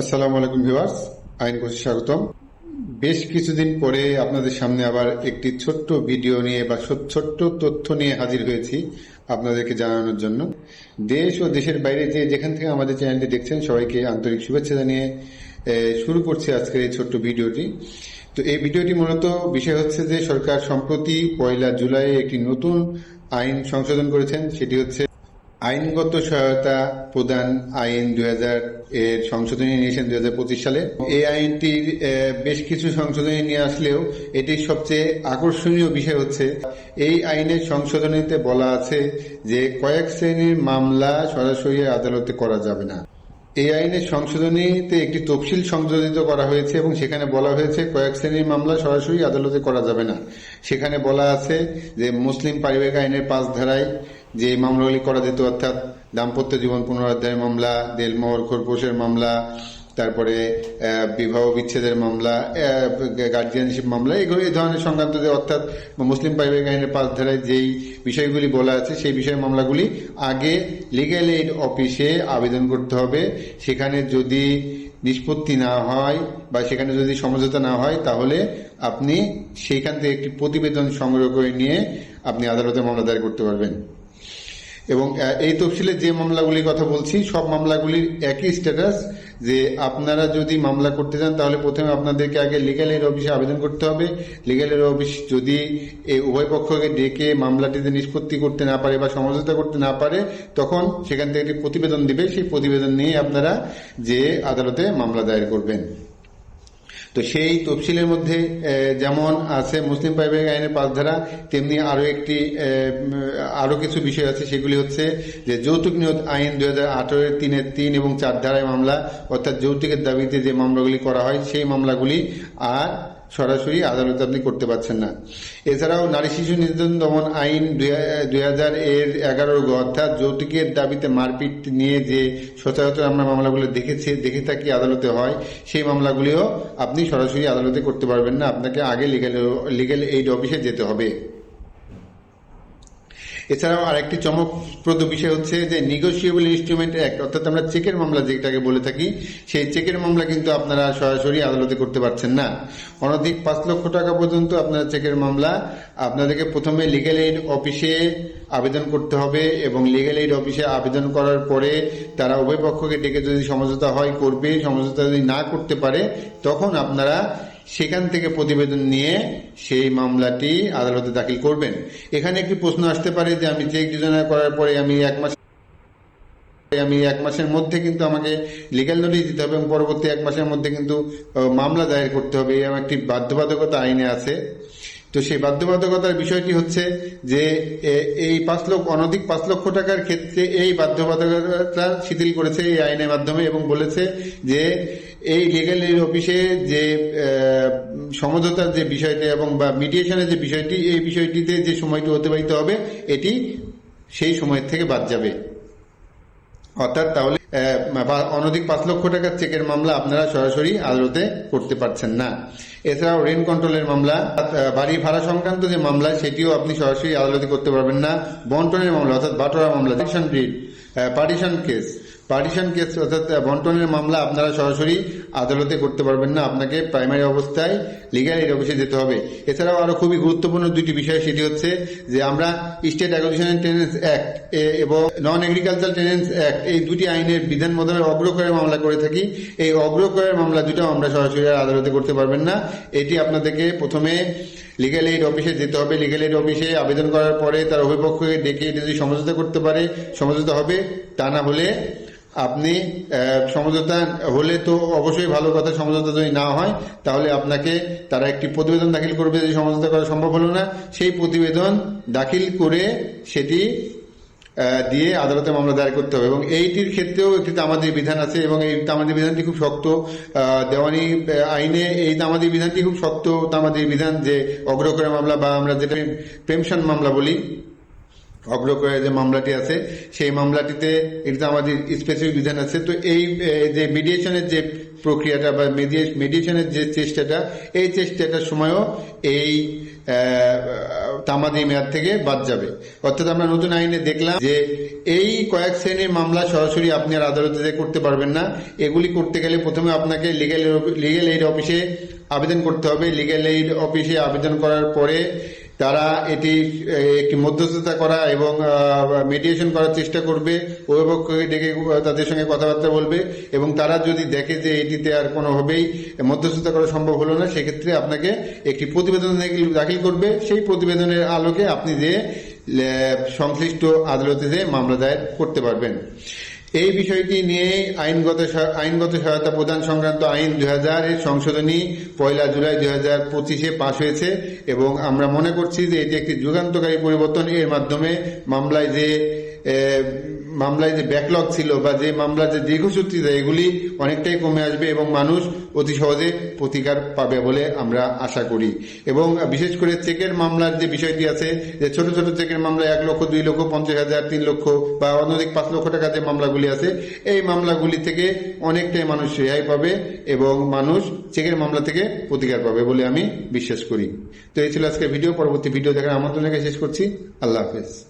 আসসালামু আলাইকুম ভিউয়ার্স আইন কোর্সে স্বাগতম। বেশ কিছুদিন পরে আপনাদের সামনে আবার একটি ছোট্ট ভিডিও নিয়ে বা ছোট্ট তথ্য নিয়ে হাজির হয়েছি আপনাদেরকে জানানোর জন্য। দেশ ও দেশের বাইরে যে যেখান থেকে আমাদের চ্যানেলটি দেখছেন, সবাইকে আন্তরিক শুভেচ্ছা জানিয়ে শুরু করছি আজকের এই ছোট্ট ভিডিওটি। তো এই ভিডিওটি মূলত বিষয় হচ্ছে যে সরকার সম্প্রতি পয়লা জুলাই একটি নতুন আইন সংশোধন করেছেন। সেটি হচ্ছে আইনগত সহায়তা প্রদান আইন দুই এর সংশোধনী নিয়েছেন দুই পঁচিশ সালে। এই আইনটির বেশ কিছু সংশোধনী নিয়ে আসলেও এটির সবচেয়ে আকর্ষণীয় বিষয় হচ্ছে, এই আইনের সংশোধনীতে বলা আছে যে কয়েক শ্রেণির মামলা সরাসরি আদালতে করা যাবে না। এই আইনের সংশোধনীতে একটি তফসিল সংযোজিত করা হয়েছে এবং সেখানে বলা হয়েছে, কয়েক শ্রেণির মামলা সরাসরি আদালতে করা যাবে না। সেখানে বলা আছে যে, মুসলিম পারিবারিক আইনের পাঁচ ধারায় যে মামলাগুলি করা যেত, অর্থাৎ দাম্পত্য জীবন পুনরুদ্ধারের মামলা, দেলমোহর খোরপোশের মামলা তারপরে বিবাহ বিচ্ছেদের মামলা গার্জিয়ানশিপ মামলা, এগুলো এই ধরনের সংক্রান্ত যে অর্থাৎ মুসলিম পারিবারিক আইনের পাঁচ ধারায় যেই বিষয়গুলি বলা আছে, সেই বিষয়ের মামলাগুলি আগে লিগ্যাল এইড অফিসে আবেদন করতে হবে। সেখানে যদি নিষ্পত্তি না হয় বা সেখানে যদি সমঝোতা না হয়, তাহলে আপনি সেইখান থেকে একটি প্রতিবেদন সংগ্রহ করে নিয়ে আপনি আদালতে মামলা দায়ের করতে পারবেন। এবং এই তফসিলে যে মামলাগুলির কথা বলছি, সব মামলাগুলির একই স্ট্যাটাস যে আপনারা যদি মামলা করতে চান, তাহলে প্রথমে আপনাদেরকে আগে লিগ্যাল এর অফিসে আবেদন করতে হবে। লিগ্যাল এর অফিস যদি এই উভয় পক্ষকে ডেকে মামলাটিতে নিষ্পত্তি করতে না পারে বা সমঝোতা করতে না পারে, তখন সেখান থেকে একটি প্রতিবেদন দিবে। সেই প্রতিবেদন নিয়ে আপনারা যে আদালতে মামলা দায়ের করবেন। তো সেই তফসিলের মধ্যে যেমন আছে মুসলিম পারিবারিক আইনের পাঁচ ধারা তেমনি আরও একটি আরও কিছু বিষয় আছে, সেগুলি হচ্ছে যে যৌতুক নিয়োগ আইন দু হাজার আঠারোর তিনের তিন এবং চার ধারায় মামলা, অর্থাৎ যৌতুকের দাবিতে যে মামলাগুলি করা হয়, সেই মামলাগুলি আর সরাসরি আদালতে আপনি করতে পারছেন না। এছাড়াও নারী শিশু নির্যাতন দমন আইন দুই হাজার এর এগারো অর্থাৎ যৌতুকের দাবিতে মারপিট নিয়ে যে সচরাচর আমরা মামলাগুলো দেখেছি, দেখে থাকি আদালতে হয়, সেই মামলাগুলিও আপনি সরাসরি আদালতে করতে পারবেন না। আপনাকে আগে লিগ্যাল লিগ্যাল এইড অফিসে যেতে হবে। এছাড়াও আরেকটি চমকপ্রদ বিষয় হচ্ছে যে নিগোসিয়েবল ইনস্ট্রুমেন্ট অ্যাক্ট অর্থাৎ আমরা চেকের মামলা যেটাকে বলে থাকি, সেই চেকের মামলা কিন্তু আপনারা সরাসরি আদালতে করতে পারছেন না। অনধিক পাঁচ লক্ষ টাকা পর্যন্ত আপনারা চেকের মামলা আপনাদেরকে প্রথমে লিগ্যাল এইড অফিসে আবেদন করতে হবে এবং লিগ্যাল এইড অফিসে আবেদন করার পরে তারা উভয় পক্ষকে ডেকে যদি সমঝোতা হয়, করবে, সমঝোতা যদি না করতে পারে, তখন আপনারা সেখান থেকে প্রতিবেদন নিয়ে সেই মামলাটি আদালতে দাখিল করবেন। এখানে একটি প্রশ্ন আসতে পারে যে আমি চেক যোজনা করার পরে আমি এক মাস আমি এক মাসের মধ্যে কিন্তু আমাকে লিগাল নোটিশ দিতে হবে এবং পরবর্তী এক মাসের মধ্যে কিন্তু মামলা দায়ের করতে হবে। এরকম একটি বাধ্যবাধকতা আইনে আছে। তো সেই বাধ্যবাধকতার বিষয়টি হচ্ছে যে এই পাঁচ লক্ষ, অনধিক পাঁচ লক্ষ টাকার ক্ষেত্রে এই বাধ্যবাধকতা শিথিল করেছে এই আইনের মাধ্যমে এবং বলেছে যে, এই লিগ্যাল অফিসে যে সমঝোতার যে বিষয়টি এবং বা মিডিয়েশনের যে বিষয়টি, এই বিষয়টিতে যে সময়টি অতিবাহিত হবে, এটি সেই সময়ের থেকে বাদ যাবে। অর্থাৎ তাহলে অনধিক পাঁচ লক্ষ টাকার চেকের মামলা আপনারা সরাসরি আদালতে করতে পারছেন না। এছাড়াও রেন কন্ট্রোলের মামলা বাড়ি ভাড়া সংক্রান্ত যে মামলা, সেটিও আপনি সরাসরি আদালতে করতে পারবেন না। বন্টনের মামলা, অর্থাৎ বাটোরা মামলা, partition writ partition case. Partition case অর্থাৎ বন্টনের মামলা আপনারা সরাসরি আদালতে করতে পারবেন না। আপনাকে প্রাইমারি অবস্থায় লিগ্যাল এর অফিসে যেতে হবে। এছাড়াও আরও খুবই গুরুত্বপূর্ণ দুটি বিষয়, সেটি হচ্ছে যে আমরা স্টেট অ্যাকুইজিশন টেনেন্স অ্যাক্ট এবং নন এগ্রিকালচার টেনেন্স অ্যাক্ট এই দুটি আইনের বিধান মোতাবেক অগ্রকরের মামলা করে থাকি। এই অগ্রকরের মামলা দুটো আমরা সরাসরি আদালতে করতে পারবেন না। এটি আপনাদেরকে প্রথমে লিগ্যাল এইড অফিসে যেতে হবে। লিগ্যাল এইড অফিসে আবেদন করার পরে তার অভিপক্ষকে ডেকে যদি সমঝোতা করতে পারে, সমঝোতা হবে। তা না হলে আপনি সমঝোতা হলে তো অবশ্যই ভালো কথা সমঝোতা যদি না হয়, তাহলে আপনাকে তারা একটি প্রতিবেদন দাখিল করবে যে সমঝোতা করা সম্ভব হলো না। সেই প্রতিবেদন দাখিল করে সেটি দিয়ে আদালতে মামলা দায়ের করতে হবে। এবং এইটির ক্ষেত্রেও একটি তামাদি বিধান আছে এবং এই তামাদি বিধানটি খুব শক্ত। দেওয়ানি আইনে এই তামাদি বিধানটি খুব শক্ত তামাদি বিধান যে অগ্রকরে মামলা বা আমরা যেটা পেনশন মামলা বলি অগ্রকরের যে মামলাটি আছে, সেই মামলাটিতে এটা আমাদের স্পেসিফিক বিধান আছে। তো এই যে মিডিয়েশনের যে প্রক্রিয়াটা বা মিডিয়েশনের যে চেষ্টাটা, এই চেষ্টাটার সময়ও এই তামাদি মেয়াদ থেকে বাদ যাবে। অর্থাৎ আমরা নতুন আইনে দেখলাম যে এই কয়েক শ্রেণির মামলা সরাসরি আপনি আর আদালতে করতে পারবেন না। এগুলি করতে গেলে প্রথমে আপনাকে লিগেল লিগেল এইড অফিসে আবেদন করতে হবে। লিগেল এইড অফিসে আবেদন করার পরে তারা এটি একটি মধ্যস্থতা করা এবং মিডিয়েশন করার চেষ্টা করবে অভিভাবককে ডেকে তাদের সঙ্গে কথাবার্তা বলবে এবং তারা যদি দেখে যে এটিতে আর কোনোভাবেই মধ্যস্থতা করা সম্ভব হলো না, সেক্ষেত্রে আপনাকে একটি প্রতিবেদন দাখিল- করবে। সেই প্রতিবেদনের আলোকে আপনি যে সংশ্লিষ্ট আদালতে যে মামলা দায়ের করতে পারবেন। এই বিষয়টি নিয়ে আইনগত আইনগত সহায়তা প্রদান সংক্রান্ত আইন দুই হাজার এর সংশোধনী পয়লা জুলাই দুই হাজার পঁচিশে পাশ হয়েছে এবং আমরা মনে করছি যে এটি একটি যুগান্তকারী পরিবর্তন। এর মাধ্যমে মামলায় যে মামলায় যে ব্যাকলগ ছিল বা যে মামলার যে দীর্ঘসূত্রিতা এগুলি অনেকটাই কমে আসবে এবং মানুষ অতি সহজে প্রতিকার পাবে বলে আমরা আশা করি। এবং বিশেষ করে চেকের মামলার যে বিষয়টি আছে, যে ছোট ছোট চেকের মামলা এক লক্ষ, দুই লক্ষ, পঞ্চাশ হাজার, তিন লক্ষ বা অনধিক পাঁচ লক্ষ টাকা যে মামলাগুলি আছে, এই মামলাগুলি থেকে অনেকটাই মানুষ রেহাই পাবে এবং মানুষ চেকের মামলা থেকে প্রতিকার পাবে বলে আমি বিশ্বাস করি। তো এই ছিল আজকে ভিডিও। পরবর্তী ভিডিও দেখার আমন্ত্রণ শেষ করছি। আল্লাহ হাফেজ।